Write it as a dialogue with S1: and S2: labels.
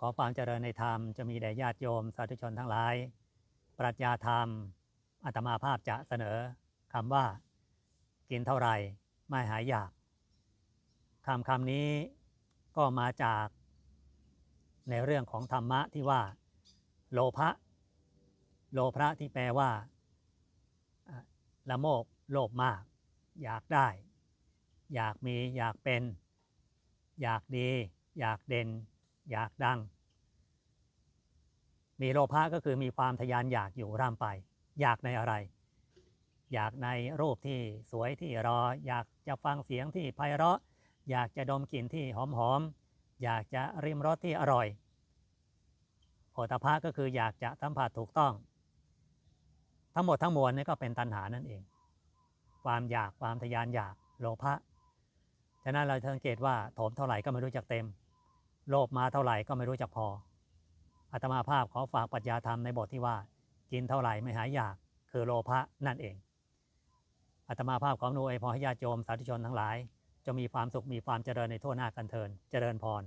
S1: ขอความเจริญในธรรมจะมีแด่ญาติโยมสาธุชนทั้งหลาย ปรัชญาธรรมอาตมาภาพจะเสนอคำว่า กินเท่าไหร่ไม่หายอยากคำคำนี้ก็มาจากในเรื่องของธรรมะที่ว่า โลภะโลภะที่แปลว่าละโมบโลภมาก อยากได้ อยากมีอยากเป็น อยากดี อยากเด่น อยากดัง มีโลภะก็คือมีความทะยานอยากอยู่ร่ำไป อยากในอะไร อยากในรูปที่สวยที่รอ อยากจะฟังเสียงที่ไพเราะ อยากจะดมกลิ่นที่หอมๆ อยากจะริมรสที่อร่อยโผฏฐะก็คืออยากจะสัมผัสถูกต้อง ทั้งหมดทั้งมวลนี่ก็เป็นตัณหานั่นเอง ความอยากความทะยานอยากโลภะฉะนั้นเราสังเกตว่าโถมเท่าไหร่ก็ไม่รู้จักเต็ม โลภมาเท่าไหร่ก็ไม่รู้จักพออาตมาภาพขอฝากปรัชญาธรรมในบทที่ว่า กินเท่าไหร่ไม่หายอยากคือโลภะนั่นเองอาตมาภาพขออนุอพรให้ญาติโยมสาธุชนทั้งหลาย จะมีความสุขมีความเจริญในทั่วหน้ากันเทินเจริญพร